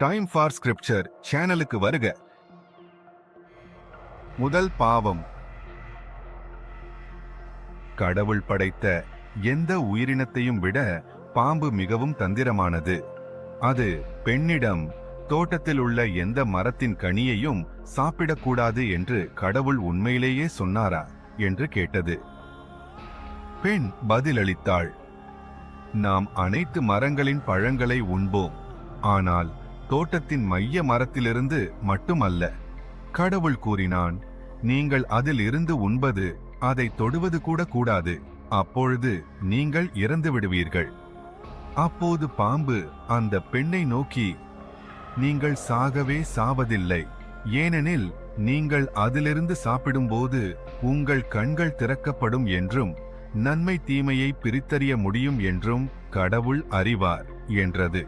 Time for scripture சேனலுக்கு வருக. முதல் பாவம். கடவுள் படைத்த எந்த உயிரினத்தையும் விட பாம்பு மிகவும் தந்திரமானது. அது பெண்ணிடம் தோட்டத்தில் உள்ள எந்த மரத்தின் கனியையும் சாப்பிடக்கூடாது என்று கடவுள் உண்மையிலேயே சொன்னாரா? என்று கேட்டது. பெண் பதிலளித்தாள் நாம் அனைத்து மரங்களின் பழங்களை உண்போம். ஆனால் தோட்டத்தின் மைய மரத்திலிருந்து மட்டுமல்ல கடவுள் கூறினான் நீங்கள் அதில் இருந்து உண்பது அதை தொடுவது கூட கூடாது அப்பொழுது நீங்கள் இறந்து விடுவீர்கள். அப்போது பாம்பு அந்த பெண்ணை நோக்கி நீங்கள் சாகவே சாவதில்லை ஏனெனில் நீங்கள் அதிலிருந்து சாப்பிடும்போது உங்கள் கண்கள் திறக்கப்படும் என்றும் நன்மை தீமையை பிரித்தறிய முடியும் என்றும் கடவுள் அறிவார் என்றது.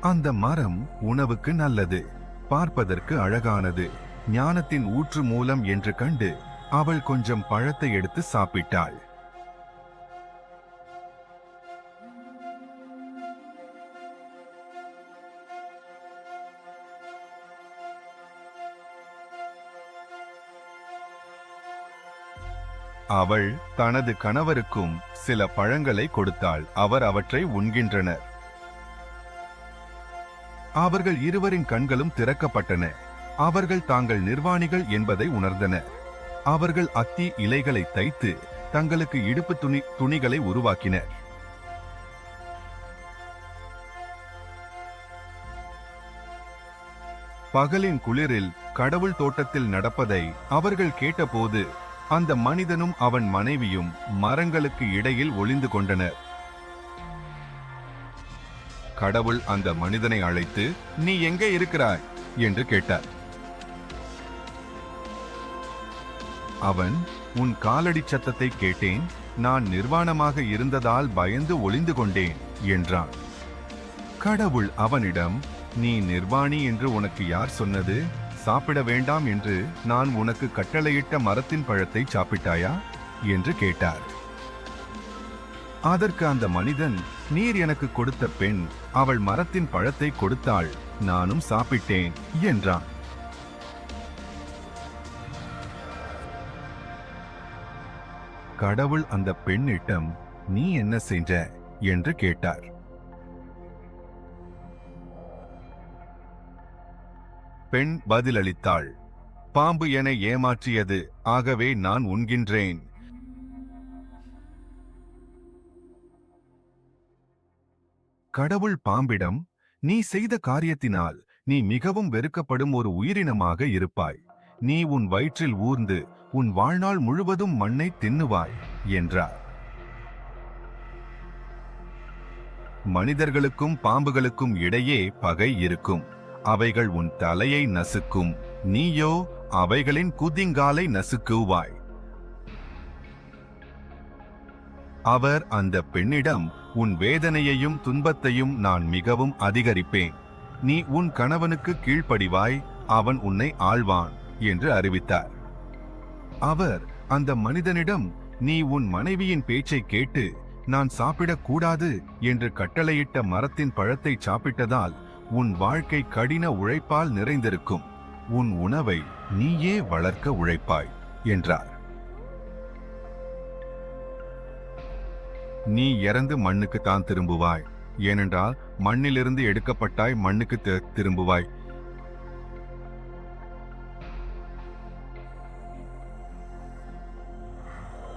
அந்த மரம் உணவுக்கு நல்லது பார்ப்பதற்கு அழகானது. ஞானத்தின் ஊற்று மூலம் என்று கண்டு அவள் கொஞ்சம் பழத்தை எடுத்து சாப்பிட்டாள். அவள் தனது கணவருக்கும் சில பழங்களை கொடுத்தாள். அவர் அவற்றை உண்கின்றனர். அவர்கள் இருவரின் கண்களும் திறக்கப்பட்டன. அவர்கள் தாங்கள் நிர்வாணிகள் என்பதை உணர்ந்தனர். அவர்கள் அத்தி இலைகளை தைத்து தங்களுக்கு இடுப்பு துணி துணிகளை உருவாக்கினர். பகலின் குளிரில் கடவுள் தோட்டத்தில் நடப்பதை அவர்கள் கேட்டபோது அந்த மனிதனும் அவன் மனைவியும் மரங்களுக்கு இடையில் ஒளிந்து கொண்டனர். கடவுள் அந்த மனிதனை அழைத்து நீ எங்கே இருக்கிறாய்? என்று கேட்டார். அவன் உன் காலடி சத்தத்தை கேட்டேன். நான் நிர்வாணமாக இருந்ததால் பயந்து ஒளிந்து கொண்டேன் என்றான். கடவுள் அவனிடம் நீ நிர்வாணி என்று உனக்கு யார் சொன்னது? சாப்பிட வேண்டாம் என்று நான் உனக்கு கட்டளையிட்ட மரத்தின் பழத்தை சாப்பிட்டாயா? என்று கேட்டார். அதற்கு அந்த மனிதன் நீர் எனக்கு கொடுத்த பெண் அவள் மரத்தின் பழத்தை கொடுத்தாள் நானும் சாப்பிட்டேன் என்றான். கடவுள் அந்த பெண்ணிடம் நீ என்ன செஞ்ச? என்று கேட்டார். பெண் பதிலளித்தாள் பாம்பு என ஏமாற்றியது ஆகவே நான் உண்கின்றேன் கடவுள் பாம்பிடம் நீ செய்த காரியத்தினால் நீ மிகவும் வெறுக்கப்படும் ஒரு உயிரினமாக இருப்பாய். நீ உன் வயிற்றில் ஊர்ந்து உன் வாழ்நாள் முழுவதும் மண்ணை தின்னுவாய் என்றார். மனிதர்களுக்கும் பாம்புகளுக்கும் இடையே பகை இருக்கும். அவைகள் உன் தலையை நசுக்கும். நீயோ அவைகளின் குதிங்காலை நசுக்குவாய். அவர் அந்த பெண்ணிடம் உன் வேதனையையும் துன்பத்தையும் நான் மிகவும் அதிகரிப்பேன். நீ உன் கணவனுக்கு கீழ்ப்படிவாய் அவன் உன்னை ஆழ்வான் என்று அறிவித்தார். அவர் அந்த மனிதனிடம் நீ உன் மனைவியின் பேச்சை கேட்டு நான் சாப்பிடக்கூடாது என்று கட்டளையிட்ட மரத்தின் பழத்தை சாப்பிட்டதால் உன் வாழ்க்கை கடின உழைப்பால் நிறைந்திருக்கும். உன் உணவை நீயே வளர்க்க உழைப்பாய் என்றார். நீ இறந்து மண்ணுக்கு தான் திரும்புவாய். ஏனென்றால் மண்ணிலிருந்து எடுக்கப்பட்டாய் மண்ணுக்கு திரும்புவாய்.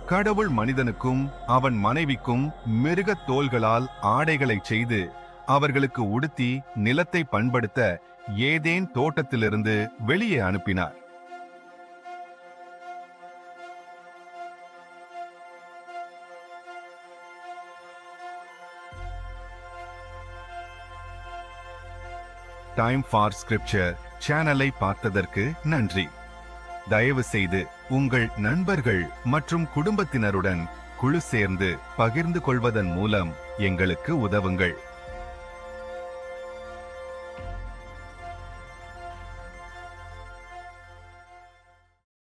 கடவுள் மனிதனுக்கும் அவன் மனைவிக்கும் மிருகத் தோள்களால் ஆடைகளை செய்து அவர்களுக்கு உடுத்தி நிலத்தை பண்படுத்த ஏதேன் தோட்டத்திலிருந்து வெளியே அனுப்பினார். டைம் ஃபார் ஸ்கிரிப்சர் சேனலை பார்த்ததற்கு நன்றி. தயவு செய்து உங்கள் நண்பர்கள் மற்றும் குடும்பத்தினருடன் குழு சேர்ந்து பகிர்ந்து கொள்வதன் மூலம் எங்களுக்கு உதவுங்கள்.